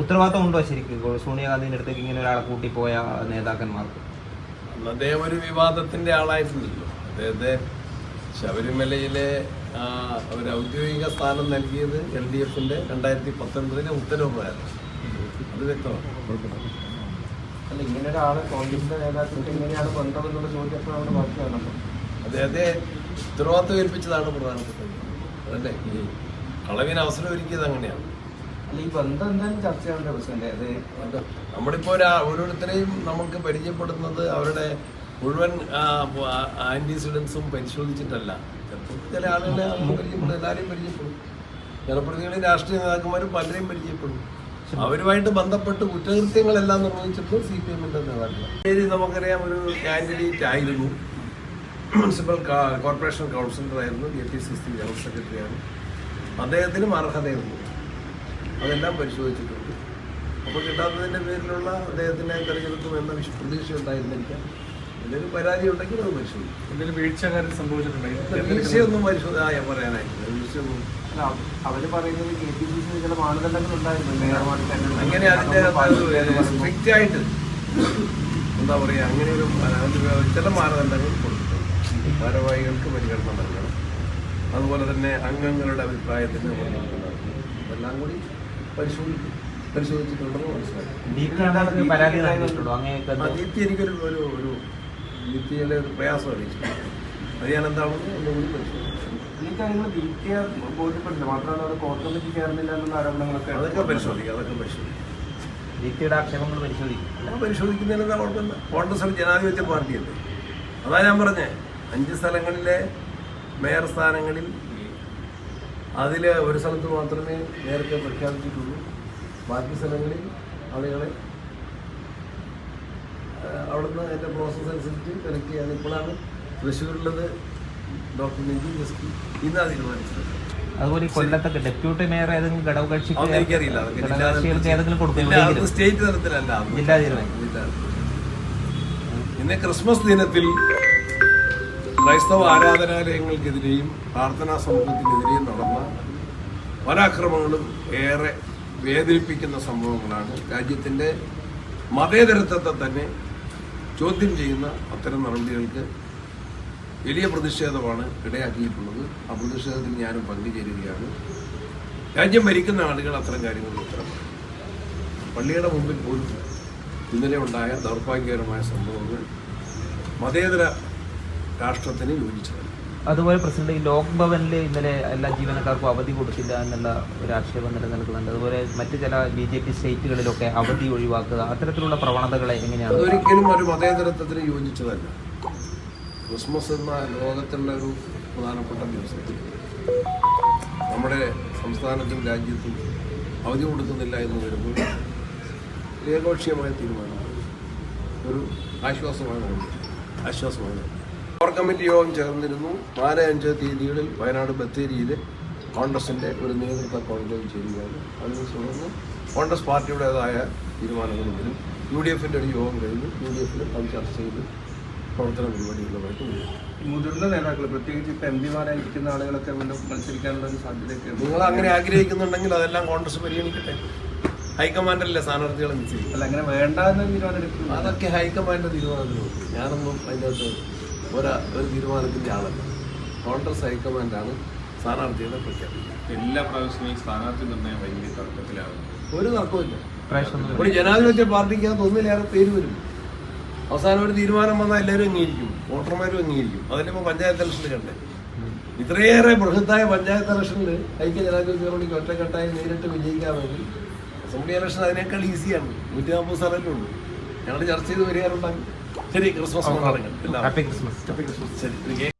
ഉത്തരവാദിത്തം ഉണ്ടോ ശരിക്കും? ഇപ്പോൾ സോണിയാഗാന്ധിന്റെ അടുത്തേക്ക് ഇങ്ങനെ ഒരാളെ കൂട്ടിപ്പോയ നേതാക്കന്മാർക്ക്. അന്ന് അദ്ദേഹം ഒരു വിവാദത്തിന്റെ ആളായിരുന്നല്ലോ. അദ്ദേഹത്തെ ശബരിമലയിലെ ഒരു ഔദ്യോഗിക സ്ഥാനം നൽകിയത് എൽ ഡി എഫിന്റെ രണ്ടായിരത്തി പത്തൊൻപതിലെ ഉത്തരവായിരുന്നു അത് വ്യക്തമാണ്. അല്ല ഇങ്ങനെ ഒരാൾ കോൺഗ്രസിന്റെ നേതാക്കൾക്ക് എങ്ങനെയാണ് ബന്ധമെന്നുള്ള ചോദ്യം എപ്പോഴും അവിടെ ബാക്കിയാണല്ലോ അദ്ദേഹത്തെ ഉത്തരവാദിത്വം ഏൽപ്പിച്ചതാണ് പ്രധാനപ്പെട്ടത്. അതല്ലേ? ഈ കളവിന് അവസരം ഒരുക്കിയത് അങ്ങനെയാണ്. അല്ല ഈ ബന്ധം എന്തായാലും ചർച്ച ചെയ്യേണ്ട പ്രശ്നമല്ലേ അത്. അത് നമ്മളിപ്പോൾ ഒരാ ഓരോരുത്തരെയും നമുക്ക് പരിചയപ്പെടുന്നത് അവരുടെ മുഴുവൻ ആന്റിസിഡൻസും പരിശോധിച്ചിട്ടല്ല. ചിലപ്പോൾ ചില ആളുകളെ പരിചയപ്പെടും എല്ലാവരെയും പരിചയപ്പെടും. ജനപ്രതിനിധികളും രാഷ്ട്രീയ നേതാക്കന്മാരും പലരെയും പരിചയപ്പെടും. അവരുമായിട്ട് ബന്ധപ്പെട്ട് കുറ്റകൃത്യങ്ങളെല്ലാം നിർവഹിച്ചിട്ട് സി പി എമ്മിന്റെ നേതാക്കൾ നമുക്കറിയാം ഒരു കാൻഡിഡേറ്റ് ആയിരുന്നു. Municipal corporation കൗൺസിലറായിരുന്നു A P C C general സെക്രട്ടറിയാണ്. അദ്ദേഹത്തിനും അർഹതയുണ്ട്. അതെല്ലാം പരിശോധിച്ചിട്ടുണ്ട്. അപ്പോൾ കിട്ടാത്തതിന്റെ പേരിലുള്ള അദ്ദേഹത്തിനെ തെരഞ്ഞെടുക്കും എന്ന പ്രതീക്ഷ ഉണ്ടായിരുന്നിരിക്കാം എന്തെങ്കിലും പരാതി ഉണ്ടെങ്കിൽ അത് പരിശോധിക്കും. എന്തെങ്കിലും വീഴ്ചകാരൻ സംഭവിച്ചിട്ടുണ്ടെങ്കിൽ വീഴ്ചയൊന്നും പരിശോധന പറയാനായിട്ടില്ല. വീഴ്ചയൊന്നും അവർ പറയുന്നത് കെ പി സി സി ചില മാനദണ്ഡങ്ങൾ ഉണ്ടായിരുന്നു. അങ്ങനെ അതിന്റെ സ്ട്രിക്റ്റ് ആയിട്ട് എന്താ പറയുക അങ്ങനെ ഒരു ചില മാനദണ്ഡങ്ങൾ കൊടുത്തിട്ടുണ്ട്. ഭാരവാഹികൾക്ക് പരിഗണന നൽകണം. അതുപോലെ തന്നെ അംഗങ്ങളുടെ അഭിപ്രായത്തിന് പരിഗണന നൽകണം. എല്ലാം കൂടി പരിശോധിക്കും. പരിശോധിച്ചിട്ടുണ്ടെന്ന് മനസ്സിലായി. എനിക്കൊരു ഒരു ഒരു ഒരു പ്രയാസം അറിയിച്ചു അത് ഞാൻ എന്താണെന്ന് ഒന്നുകൂടി പരിശോധിക്കും ഈ കാര്യങ്ങൾ ബോധ്യപ്പെട്ടില്ല മാത്രമല്ല ചേർന്നില്ല എന്നുള്ള ആരോപണങ്ങളൊക്കെ അതൊക്കെ പരിശോധിക്കാം അതൊക്കെ പരിശോധിക്കാം. ദീപ്തിയുടെ ആക്ഷേപങ്ങൾ പരിശോധിക്കും. ഞാൻ പരിശോധിക്കുന്നതിന് എന്താ കുഴപ്പമില്ല. കോൺഗ്രസ് ഒരു ജനാധിപത്യ പാർട്ടിയല്ലേ? അതാ ഞാൻ പറഞ്ഞേ. അഞ്ച് സ്ഥലങ്ങളിലെ മേയർ സ്ഥാനങ്ങളിൽ അതിൽ ഒരു സ്ഥലത്ത് മാത്രമേ നേരത്തെ പ്രഖ്യാപിച്ചിട്ടുള്ളൂ. ബാക്കി സ്ഥലങ്ങളിൽ ആളുകളെ അവിടുന്ന് അതിന്റെ പ്രോസസ്സ് അനുസരിച്ച് കണക്ട് ചെയ്യാൻ ഇപ്പോഴാണ് തൃശ്ശൂരിലുള്ളത് ഡോക്ടർ നിജി ജസ്റ്റി ഇന്നാ തീരുമാനിച്ചത്. അതുപോലെ കൊല്ലത്തൊക്കെ ഡെപ്യൂട്ടി മേയർ ഏതെങ്കിലും ഘടക ഘടകകക്ഷികൾക്ക് ഏതെങ്കിലും കൊടുക്കും? സ്റ്റേറ്റ് തലത്തിലല്ല. ജില്ലാ തീരുമാനം. ഇന്ന് ക്രിസ്മസ് ദിനത്തിൽ ക്രൈസ്തവ ആരാധനാലയങ്ങൾക്കെതിരെയും പ്രാർത്ഥനാ സമൂഹത്തിനെതിരെയും നടന്ന പല അക്രമങ്ങളും ഏറെ വേദനിപ്പിക്കുന്ന സംഭവങ്ങളാണ്. രാജ്യത്തിന്റെ മതേതരത്വത്തെ തന്നെ ചോദ്യം ചെയ്യുന്ന അത്തരം നടപടികൾക്ക് വലിയ പ്രതിഷേധമാണ് ഇടയാക്കിയിട്ടുള്ളത്. ആ പ്രതിഷേധത്തിൽ ഞാനും പങ്കുചേരുകയാണ്. രാജ്യം ഭരിക്കുന്ന ആളുകൾ അത്തരം കാര്യങ്ങളിൽ ഉത്തരം പറയും. പള്ളിയുടെ മുമ്പിൽ പോലും ഇന്നലെ ഉണ്ടായ ദൗർഭാഗ്യകരമായ സംഭവങ്ങൾ മതേതര രാഷ്ട്രത്തിന് യോജിച്ചതല്ല അതുപോലെ പ്രസിഡന്റ് ഈ ലോക് ഭവനിൽ ഇന്നലെ എല്ലാ ജീവനക്കാർക്കും അവധി കൊടുത്തില്ല എന്നുള്ള ഒരു ആക്ഷേപം നിലനിൽക്കുന്നുണ്ട്. അതുപോലെ മറ്റു ചില ബി ജെ പി സ്റ്റേറ്റുകളിലൊക്കെ അവധി ഒഴിവാക്കുക അത്തരത്തിലുള്ള പ്രവണതകളെ എങ്ങനെയാണ്? അതൊരിക്കലും ഒരു മതേതരത്വത്തിന് യോജിച്ചതല്ല. ക്രിസ്മസ് എന്ന ലോകത്തുള്ള ഒരു പ്രധാനപ്പെട്ട ദിവസത്തിൽ നമ്മുടെ സംസ്ഥാനത്തും രാജ്യത്തും അവധി കൊടുക്കുന്നില്ല എന്ന് വരുമ്പോൾ ഏകപക്ഷീയമായ തീരുമാനമാണ്. ഒരു ആശ്വാസമാണ്. ആശ്വാസമാണ്. കോർ കമ്മിറ്റി യോഗം ചേർന്നിരുന്നു. നാല് അഞ്ച് തീയതികളിൽ വയനാട് ബത്തേരിയിൽ കോൺഗ്രസിന്റെ ഒരു നേതൃത്വ കോൺഗ്രസ് ചേരുകയാണ്. അതിനെ തുടർന്ന് കോൺഗ്രസ് പാർട്ടിയുടേതായ തീരുമാനങ്ങൾ വരും യു ഡി എഫിന്റെ ഒരു യോഗം കഴിഞ്ഞു. യു ഡി എഫിൽ അത് ചർച്ച ചെയ്ത് പ്രവർത്തന പരിപാടികളുമായിട്ട് മുതിർന്ന നേതാക്കൾ പ്രത്യേകിച്ച് ഇപ്പൊ എം പിമാരായിരിക്കുന്ന ആളുകളൊക്കെ വീണ്ടും മത്സരിക്കാനുള്ള ഒരു സാധ്യതയൊക്കെ നിങ്ങൾ അങ്ങനെ ആഗ്രഹിക്കുന്നുണ്ടെങ്കിൽ അതെല്ലാം കോൺഗ്രസ് പരിഗണിക്കട്ടെ. ഹൈക്കമാൻഡല്ലേ സ്ഥാനാർത്ഥികളെ നിശ്ചയിക്കും അല്ല അങ്ങനെ വേണ്ട എന്ന തീരുമാനം അതൊക്കെ ഹൈക്കമാൻഡ് തീരുമാനം ഞാനൊന്നും അതിന്റെ അകത്ത് ഒരു ഒരു തീരുമാനത്തിന്റെ ആളല്ല. കോൺഗ്രസ് ഹൈക്കമാൻഡാണ് സ്ഥാനാർത്ഥികളെ പ്രഖ്യാപിക്കുന്നത് എല്ലാ പ്രാവശ്യവും ഈ സ്ഥാനാർത്ഥി നിർണയം വലിയ തർക്കത്തിലാകും ഒരു തർക്കമില്ല ഒരു ജനാധിപത്യ അത് ഒന്നിലേറെ പേര് വരും. അവസാനം ഒരു തീരുമാനം വന്നാൽ എല്ലാവരും അംഗീകരിക്കും. വോട്ടർമാരും അംഗീകരിക്കും. അതിലിപ്പോൾ പഞ്ചായത്ത് ഇലക്ഷനിൽ കണ്ടേ. ഇത്രയേറെ ബൃഹത്തായ പഞ്ചായത്ത് ഇലക്ഷനിൽ ഐക്യ ജനാധിപത്യ പാർട്ടിക്ക് ഒറ്റക്കെട്ടായി നേരിട്ട് വിജയിക്കാമെങ്കിൽ അസംബ്ലി ഇലക്ഷൻ അതിനേക്കാൾ ഈസിയാണ് നൂറ്റി നാൽപ്പത് സ്ഥലമല്ലേ ഉള്ളൂ. ഞങ്ങൾ ചർച്ച ചെയ്ത് വരികയാറുണ്ടെങ്കിൽ பெரிய கிறிஸ்மஸ் கொண்டாடுங்க ഹാപ്പി ക്രിസ്മസ് ഹാപ്പി ക്രിസ്മസ് சரி நீங்கள்